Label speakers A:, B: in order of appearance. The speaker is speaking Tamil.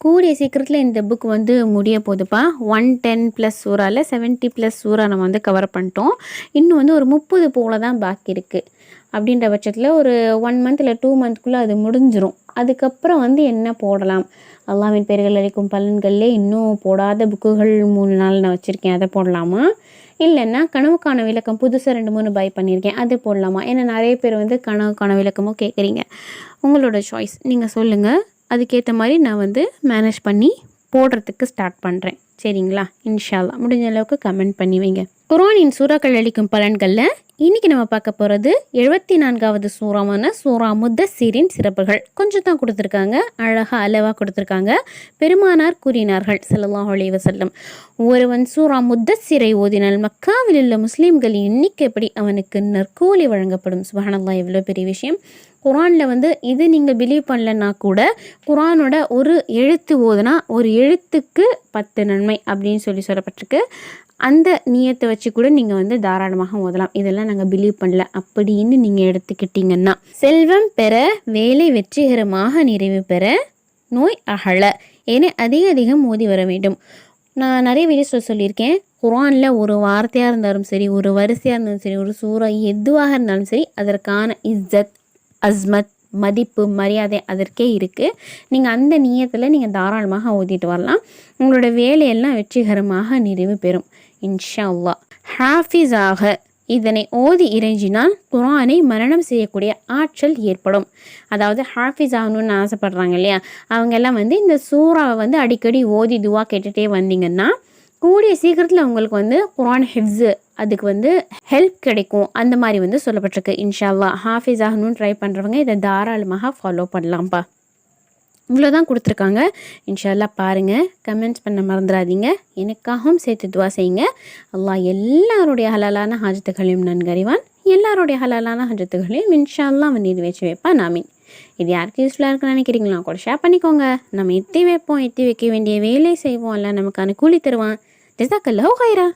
A: கூடிய சீக்கிரத்தில் இந்த புக் வந்து முடிய போகுதுப்பா. ஒன் டென் ப்ளஸ் சூறாவில் செவன்ட்டி ப்ளஸ் சூறா நம்ம வந்து கவர் பண்ணிட்டோம். இன்னும் வந்து ஒரு முப்பது போல தான் பாக்கி இருக்குது அப்படின்ற பட்சத்தில் ஒரு ஒன் மந்த் இல்லை டூ மந்த்குள்ளே அது முடிஞ்சிடும் அதுக்கப்புறம் வந்து என்ன போடலாம்? அல்லாவின் பெயர்கள் அளிக்கும் பலன்கள்லே இன்னும் போடாத புக்குகள் மூணு நாள் நான் வச்சுருக்கேன். அதை போடலாமா? இல்லைன்னா கனவுக்கான விளக்கம் புதுசாக ரெண்டு மூணு பை பண்ணியிருக்கேன். அது போடலாமா? ஏன்னா நிறைய பேர் வந்து கனவுக்கான விளக்கமும் கேட்குறீங்க உங்களோட சாய்ஸ் நீங்கள் சொல்லுங்கள் அதுக்கேற்ற மாதிரி நான் வந்து மேனேஜ் பண்ணி போடுறதுக்கு ஸ்டார்ட் பண்ணுறேன் சரிங்களா? இன்ஷால்லா முடிஞ்ச அளவுக்கு கமெண்ட் பண்ணி வைங்க. குரானின் சூறாக்கள் அளிக்கும் பலன்களில் இன்னைக்கு நம்ம பார்க்க போகிறது எழுபத்தி நான்காவது சூறாமான சூறா முத்தசீரின் சிறப்புகள். கொஞ்சம் தான் கொடுத்துருக்காங்க. அழகாக அளவாக கொடுத்துருக்காங்க. பெருமானார் கூறினார்கள் ஸல்லல்லாஹு அலைஹி வசல்லம் ஒருவன் சூறா முத்தசீரை ஓதினால் மக்காவில் உள்ள முஸ்லீம்களின் எண்ணிக்கைப்படி அவனுக்கு நற்கூலி வழங்கப்படும்? சுபஹானல்லாஹ் எவ்வளோ பெரிய விஷயம். குரானில் வந்து இது நீங்கள் பிலீவ் பண்ணலன்னா கூட குரானோட ஒரு எழுத்து ஓதுனா ஒரு எழுத்துக்கு பத்து நன்மை அப்படின்னு சொல்லி சொல்லப்பட்டிருக்கு. அந்த நியத்தை வச்சு கூட நீங்கள் வந்து தாராளமாக ஓதலாம். இதெல்லாம் நாங்கள் பிலீவ் பண்ணல. அப்படின்னு நீங்கள் எடுத்துக்கிட்டீங்கன்னா செல்வம் பெற வேலை வெற்றிகரமாக நிறைவு பெற நோய் அகல. என அதிக அதிகம் மோதி வர வேண்டும். நான் நிறைய வீடியோஸில் சொல்லியிருக்கேன். குரானில் ஒரு வார்த்தையாக இருந்தாலும் சரி ஒரு வரிசையாக இருந்தாலும் சரி ஒரு சூறா எதுவாக இருந்தாலும் சரி அதற்கான இஸ்ஸத் அஸ்மத் மதிப்பு மரியாதை அதற்கே இருக்குது நீங்கள் அந்த நியத்தில் நீங்கள் தாராளமாக ஓதிட்டு வரலாம். உங்களோட வேலையெல்லாம் வெற்றிகரமாக நிறைவு பெறும். இன்ஷா அல்லா ஹாஃபிஸாக இதனை ஓதி இறைஞ்சினால் குரானை மரணம் செய்யக்கூடிய ஆற்றல் ஏற்படும். அதாவது ஹாஃபிஸ் ஆகணும்னு ஆசைப்படுறாங்க இல்லையா? அவங்க எல்லாம் வந்து இந்த சூறாவை வந்து அடிக்கடி ஓதி துவா கேட்டுகிட்டே வந்தீங்கன்னா கூடிய சீக்கிரத்தில் உங்களுக்கு வந்து குரான் ஹெஃப்ஸு அதுக்கு வந்து ஹெல்ப் கிடைக்கும். அந்த மாதிரி வந்து சொல்லப்பட்டிருக்கு. இன்ஷால்லா ஹாஃபிஸ் ஆகணும்னு ட்ரை பண்ணுறவங்க இதை தாராளமாக ஃபாலோ பண்ணலாம்ப்பா இவ்வளோ தான் கொடுத்துருக்காங்க. இன்ஷால்லா பாருங்கள் கமெண்ட்ஸ் பண்ண மறந்துடாதீங்க எனக்காகவும் சேர்த்து துவா செய்யுங்க. அல்லாஹ் எல்லாருடைய ஹலாலான ஹாஜத்துகளையும் நன்கறிவான் எல்லாருடைய ஹலாலான ஹாஜத்துகளையும் இன்ஷால்லாம் அவன் நிறைவேற்றி வைப்பான். நாமீன் இது யாருக்கு யூஸ்ஃபுல்லாக இருக்குன்னு நினைக்கிறீங்களா கூட ஷேர் பண்ணிக்கோங்க. நம்ம எத்தி வைப்போம் எத்தி வைக்க வேண்டிய வேலை செய்வோம். எல்லாம் நமக்கான கூலி தருவான். ஜிசாக்கல்லோ ஹைரா